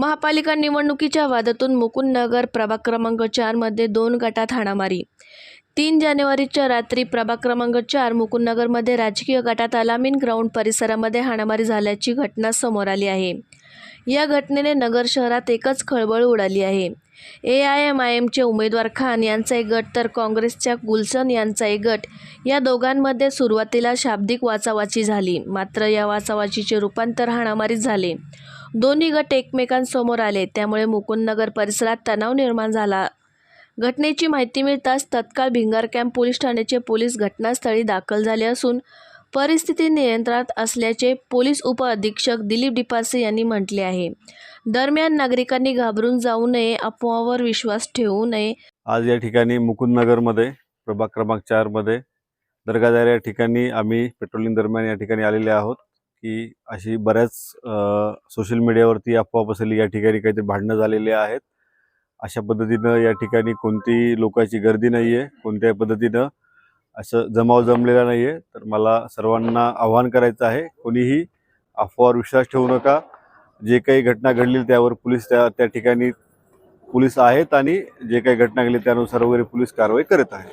महापालिका निवडणुकीच्या वादातून मुकुंदनगर प्रभाग क्रमांक चारमध्ये दोन गटात हाणामारी. तीन जानेवारीच्या रात्री प्रभाग क्रमांक चार मुकुंदनगरमध्ये राजकीय गटात अलामीन ग्राउंड परिसरामध्ये हाणामारी झाल्याची घटना समोर आली आहे. या घटनेने नगर शहरात एकच खळबळ उडाली आहे. ए आय एम आय एमचे उमेदवार खान यांचा एक गट तर काँग्रेसच्या गुलसन यांचा एक गट. या दोघांमध्ये सुरुवातीला शाब्दिक वाचावाची झाली मात्र या वाचावाचीचे रूपांतर हाणामारीत झाले. दोन्ही गट एकमेकांसमोर आले त्यामुळे मुकुंदनगर परिसरात तणाव निर्माण झाला. घटनेची माहिती मिळताच तत्काळ भिंगार कॅम्प पोलीस ठाण्याचे पोलीस घटनास्थळी दाखल झाले असून परिस्थिती नियंत्रणात असल्याचे पोलीस उपअधीक्षक दिलीप डिपासे यांनी म्हटले आहे. दरम्यान नागरिकांनी घाबरून जाऊ नये अफवावर विश्वास ठेवू नये. आज या ठिकाणी मुकुंदनगरमध्ये प्रभाग क्रमांक चारमध्ये दर्गादार या ठिकाणी आम्ही पेट्रोलिंग दरम्यान या ठिकाणी आलेले आहोत की अशी बऱ्याच सोशल मीडियावरती अफवा पसरली या ठिकाणी काहीतरी भांडणं झालेले आहेत. अशा पद्धतीनं या ठिकाणी कोणतीही लोकांची गर्दी नाही आहे कोणत्याही पद्धतीनं असं जमाव जमलेला नाही आहे तर मला सर्वांना आव्हान करायचं आहे कोणीही अफवावर विश्वास ठेवू नका. जे काही घटना घडली त्यावर पोलीस त्या त्या ठिकाणी पोलीस आहेत आणि जे काही घटना घडली त्यानुसार वगैरे पोलीस कारवाई करत आहेत.